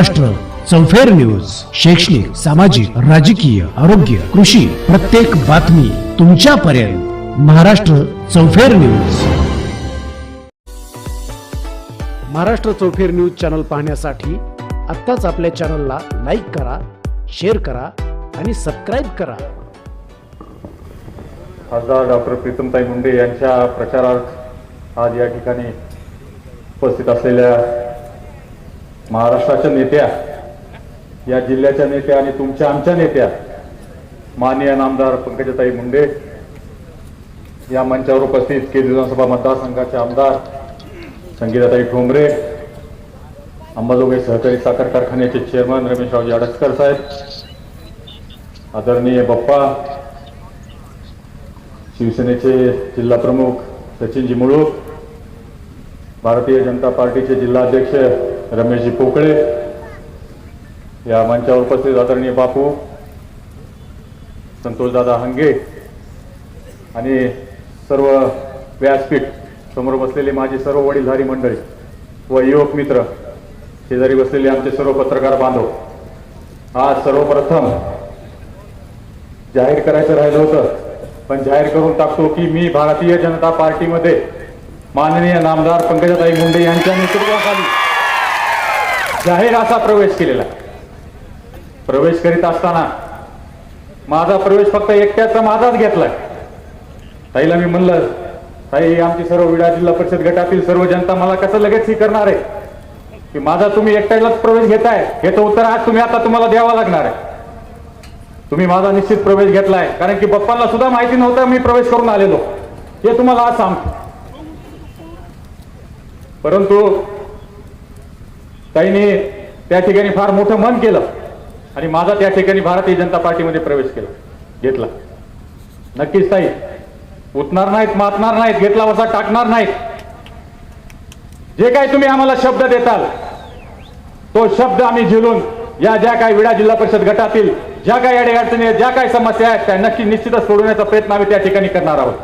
महाराष्ट्र चौफेर न्यूज शैक्षणिक सामाजिक राजकीय आरोग्य कृषी प्रत्येक बातमी तुमच्यापर्यंत. महाराष्ट्र चौफेर न्यूज महाराष्ट्र चौफेर न्यूज चॅनल पाहण्यासाठी आत्ताच आपल्या चॅनलला लाईक करा शेअर करा आणि सबस्क्राईब करा. खासदार डॉक्टर प्रीतमताई मुंडे यांच्या प्रचारार्थ आज या ठिकाणी उपस्थित असलेल्या महाराष्ट्राच्या नेत्या या जिल्ह्याच्या नेत्या आणि तुमच्या आमच्या नेत्या माननीय नामदार पंकजाताई मुंडे या मंचावर उपस्थित केंद्रीय विधानसभा मतदारसंघाचे आमदार संगीताताई ठोंबरे अंबाजोगाई सहकारी साखर कारखान्याचे चेअरमन रमेशरावजी अडसकर साहेब आदरणीय बप्पा शिवसेनेचे जिल्हा प्रमुख सचिनजी मुळूक भारतीय जनता पार्टीचे जिल्हाध्यक्ष रमेशजी पोकळे या मंचावर उपस्थित आदरणीय बापू संतोषदादा हंगे आणि सर्व व्यासपीठ समोर बसलेले माझे सर्व वडीलधारी मंडळी व युवक मित्र शेजारी बसलेले आमचे सर्व पत्रकार बांधव. आज सर्वप्रथम जाहीर करायचं राहिलं होतं पण जाहीर करून टाकतो की मी भारतीय जनता पार्टीमध्ये माननीय नामदार पंकजाताई मुंडे यांच्या नेतृत्वाखाली जाहीर असा प्रवेश केलेला प्रवेश करीत असताना माझा प्रवेश फक्त एकट्याचा माझाच घेतलाय. ताईला मी म्हणलं ताई आमची सर्व विडा जिल्हा परिषद गटातील सर्व जनता मला कसं लगेच ही करणार आहे? की माझा तुम्ही एकट्यालाच प्रवेश घेताय? याचं उत्तर आज तुम्ही आता तुम्हाला द्यावा लागणार आहे. तुम्ही माझा निश्चित प्रवेश घेतलाय. कारण की बाप्पांना सुद्धा माहिती नव्हतं मी प्रवेश करून आलेलो. हे तुम्हाला आज सांगतो. परंतु ताईने त्या ठिकाणी फार मोठं मन केलं आणि माझा त्या ठिकाणी भारतीय जनता पार्टीमध्ये प्रवेश केला. घेतला. नक्कीच ताई उठणार नाहीत मातणार नाहीत घेतला वसा टाकणार नाहीत. जे काही तुम्ही आम्हाला शब्द देताल तो शब्द आम्ही झेलून या ज्या काही विडा जिल्हा परिषद गटातील ज्या काही अडीअडचणी आहेत ज्या काही समस्या आहेत त्या नक्की निश्चितच सोडवण्याचा प्रयत्न आम्ही त्या ठिकाणी करणार आहोत.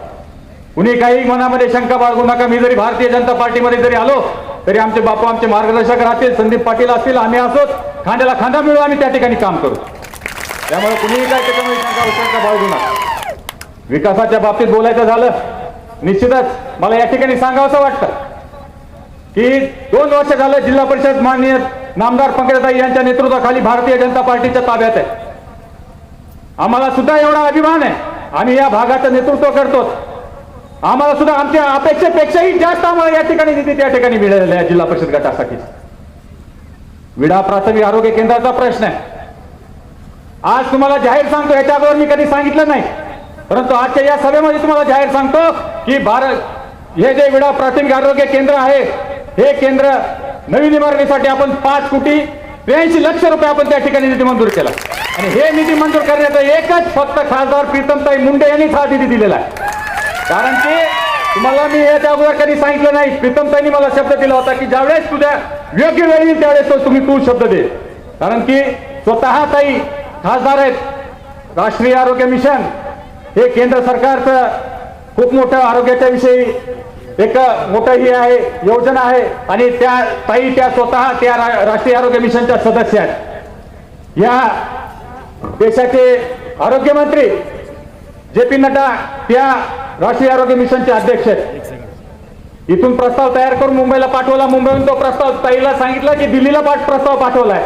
कुणी काही मनामध्ये शंका बाळगू नका. मी जरी भारतीय जनता पार्टीमध्ये जरी आलो तरी आमचे बापू आमचे मार्गदर्शक राहतील संदीप पाटील असतील आम्ही असोत. खांद्याला खांदा मिळू आम्ही त्या ठिकाणी काम करू. त्यामुळे कुणीही काय त्याच्यामध्ये शंका भाव घेऊ नका. विकासाच्या बाबतीत बोलायचं झालं निश्चितच मला या ठिकाणी सांगावंसं वाटतं की दोन वर्ष झालं जिल्हा परिषद माननीय नामदार पंकजाताई यांच्या नेतृत्वाखाली भारतीय जनता पार्टीच्या ताब्यात आहे. आम्हाला सुद्धा एवढा अभिमान आहे. आम्ही या भागाचं नेतृत्व करतो आम्हाला सुद्धा आमच्या अपेक्षेपेक्षाही जास्त आम्हाला या ठिकाणी निधी त्या ठिकाणी मिळालेला आहे जिल्हा परिषद गटासाठी. विडा प्राथमिक आरोग्य केंद्राचा प्रश्न आहे. आज तुम्हाला जाहीर सांगतो याच्या अगोदर मी कधी सांगितलं नाही. परंतु आजच्या या सभेमध्ये तुम्हाला जाहीर सांगतो की भारत हे जे विडा प्राथमिक आरोग्य केंद्र आहे हे केंद्र नवीन इमारतीसाठी आपण पाच कोटी त्र्याऐंशी लक्ष रुपये आपण त्या ठिकाणी निधी मंजूर केला. आणि हे निधी मंजूर करण्याचा एकच फक्त खासदार प्रीतमताई मुंडे यांनीच हा निधी दिलेला आहे. कारण की तुम्हाला मी याच्या अगोदर कधी सांगितलं नाही. प्रीतमताईंनी मला शब्द दिला होता की ज्यावेळेस तुझ्या योग्य वेळी येईल त्यावेळेस तो तुम्ही तू शब्द दे. कारण की स्वतः ताई खासदार आहेत. राष्ट्रीय आरोग्य मिशन हे केंद्र सरकारचं खूप मोठं आरोग्याच्या विषयी एक मोठं ही आहे योजना आहे. आणि त्या ताई त्या स्वतः त्या राष्ट्रीय आरोग्य मिशनच्या सदस्य आहेत. या देशाचे आरोग्यमंत्री जे पी नड्डा त्या राष्ट्रीय आरोग्य मिशनचे अध्यक्ष आहेत. इथून प्रस्ताव तयार करून मुंबईला पाठवला. मुंबईहून तो प्रस्ताव ताईला सांगितला की दिल्लीला पाठ प्रस्ताव पाठवलाय.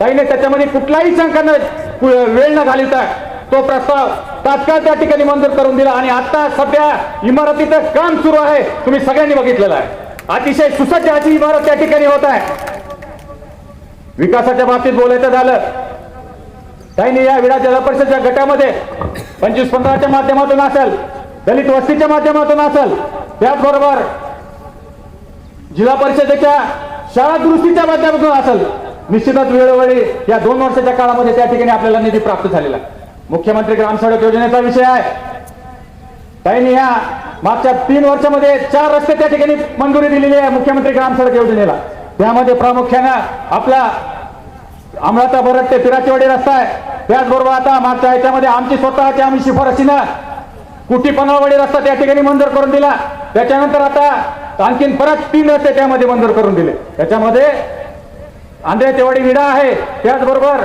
ताईने त्याच्यामध्ये कुठलाही शंका न वेळ न घालवता तो प्रस्ताव तात्काळ त्या ठिकाणी मंजूर करून दिला. आणि आता सध्या इमारतीचं काम सुरू आहे. तुम्ही सगळ्यांनी बघितलेलं आहे. अतिशय सुसज्ज अशी इमारत त्या ठिकाणी होत आहे. विकासाच्या बाबतीत बोलायचं झालं ताईने या विडा जिल्हा परिषदच्या गटामध्ये पंचवीस पंधराच्या माध्यमातून असेल दलित वस्तीच्या माध्यमातून असेल. त्याचबरोबर जिल्हा परिषदेच्या शाळा दुरुस्तीच्या माध्यमातून असेल. निश्चितच वेळोवेळी या दोन वर्षाच्या काळामध्ये त्या ठिकाणी आपल्याला निधी प्राप्त झालेला मुख्यमंत्री ग्राम सडक योजनेचा विषय आहे. त्यांनी या मागच्या तीन वर्षामध्ये चार रस्ते त्या ठिकाणी मंजुरी दिलेली आहे मुख्यमंत्री ग्राम सडक योजनेला. त्यामध्ये प्रामुख्यानं आपला अमराता भरत ते पिराचेवाडी रस्ता आहे. त्याचबरोबर आता मागच्या याच्यामध्ये आमची स्वतःची आम्ही शिफारसीनं कुटी पनवाडी रस्ता त्या ठिकाणी मंजूर करून दिला. त्याच्यानंतर आता आणखीन परत तीन रस्ते त्यामध्ये मंजूर करून दिले. त्याच्यामध्ये आंध्रेतेवाडी विडा आहे त्याचबरोबर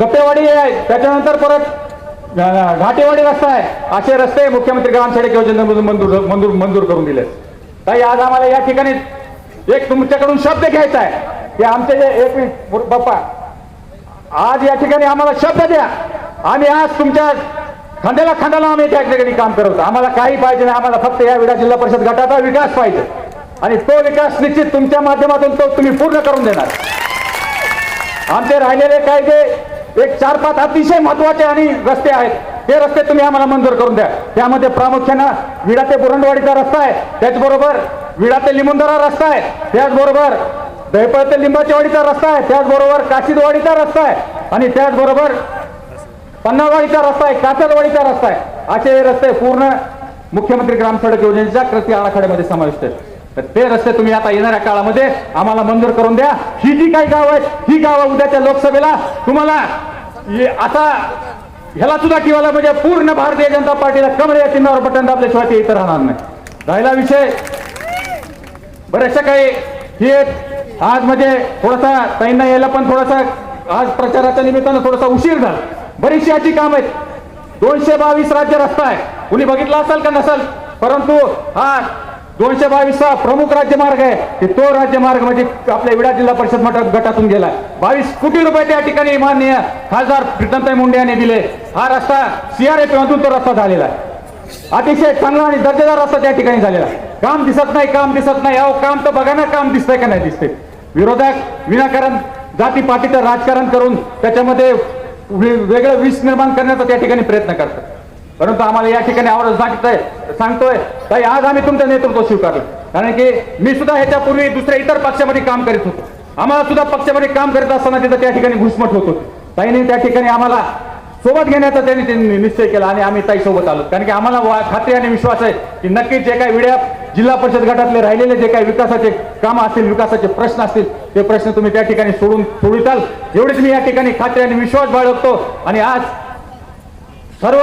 गप्पेवाडी आहे त्याच्यानंतर परत घाटेवाडी रस्ता आहे. असे रस्ते मुख्यमंत्री ग्राम सडक योजनेमधून मंजूर मंजूर मंजूर करून दिले. ताई आज आम्हाला या ठिकाणी एक तुमच्याकडून शब्द घ्यायचा आहे. की आमचे जे एक मिनिट बाप्पा आज या ठिकाणी आम्हाला शब्द द्या. आम्ही आज तुमच्या खांद्याला खांद्याला आम्ही त्या ठिकाणी काम करतो आम्हाला काही पाहिजे नाही. आम्हाला फक्त या विडा जिल्हा परिषद गटाचा विकास पाहिजे. आणि तो विकास निश्चित तुमच्या माध्यमातून तो तुम्ही पूर्ण करून देणार. आमचे राहिलेले कायदे एक चार पाच अतिशय महत्त्वाचे आणि रस्ते आहेत. ते रस्ते तुम्ही आम्हाला मंजूर करून द्या. त्यामध्ये प्रामुख्यानं विडा ते बुरंडवाडीचा रस्ता आहे. त्याचबरोबर विडा ते लिंबुंदरा रस्ता आहे. त्याचबरोबर दहपळ ते लिंबाचेवाडीचा रस्ता आहे. त्याचबरोबर काशीदवाडीचा रस्ता आहे. आणि त्याचबरोबर पन्नावाडीचा रस्ता आहे कातरवाडीचा रस्ता आहे. असे हे रस्ते पूर्ण मुख्यमंत्री ग्राम सडक योजनेच्या कृती आराखड्यामध्ये समाविष्ट आहेत. तर ते रस्ते तुम्ही आता येणाऱ्या काळामध्ये आम्हाला मंजूर करून द्या. ही जी काही गाव आहेत ही गावं उद्याच्या लोकसभेला तुम्हाला आता ह्याला सुद्धा किंवा म्हणजे पूर्ण भारतीय जनता पार्टीला कमळ या चिन्हावर बटन दाबल्याशिवाय ते इतर राहणार नाही. राहिला विषय. बऱ्याचशा काही हे आज म्हणजे थोडासा ताईंना यायला पण थोडासा आज प्रचाराच्या निमित्तानं थोडासा उशीर झाला. बरीचशी याची काम आहेत. दोनशे बावीस राज्य रस्ता आहे. कुणी बघितला असाल का नसाल? परंतु हा दोनशे बावीसचा प्रमुख राज्यमार्ग आहे. की तो राज्यमार्ग म्हणजे आपल्या विडा जिल्हा परिषद मठ गटातून गेला बावीस कोटी रुपये त्या ठिकाणी माननीय खासदार प्रीतमताई मुंडे यांनी दिले. हा रस्ता सीआरएफ मधून तो रस्ता झालेला आहे. अतिशय चांगला आणि दर्जेदार रस्ता त्या ठिकाणी झालेला काम दिसत नाही काम दिसत नाही. अहो काम तर बघा ना काम दिसतंय का नाही दिसते विरोधक विनाकारण जाती पाठीचं राजकारण करून त्याच्यामध्ये वेगळं विष निर्माण करण्याचा त्या ठिकाणी प्रयत्न करतात. परंतु आम्हाला या ठिकाणी आवड सांगतोय सांगतोय ताई आज आम्ही तुमचं नेतृत्व स्वीकारलं. कारण की मी सुद्धा ह्याच्यापूर्वी दुसऱ्या इतर पक्षामध्ये काम करीत होतो. आम्हाला सुद्धा पक्षामध्ये काम करत असताना तिथं त्या ठिकाणी घुसमट होत होती. ताईने त्या ठिकाणी आम्हाला सोबत घेण्याचा त्यांनी त्यांनी निश्चय केला आणि आम्ही ताई सोबत आलो. कारण की आम्हाला वा- खात्री आणि विश्वास आहे की नक्कीच जे काही विड्या जिल्हा परिषद गटातले राहिलेले जे काही विकासाचे काम असतील विकासाचे प्रश्न असतील ते प्रश्न तुम्ही त्या ठिकाणी सोडून सोडविताल एवढेच मी या ठिकाणी खात्री आणि विश्वास बाळगतो. आणि आज सर्व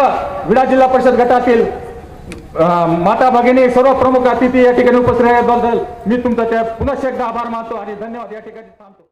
विडा जिल्हा परिषद गटातील माता भगिनी सर्व प्रमुख अतिथी या ठिकाणी उपस्थित राहिल्याबद्दल मी तुमचा त्या पुन्हा एकदा आभार मानतो आणि धन्यवाद या ठिकाणी थांबतो.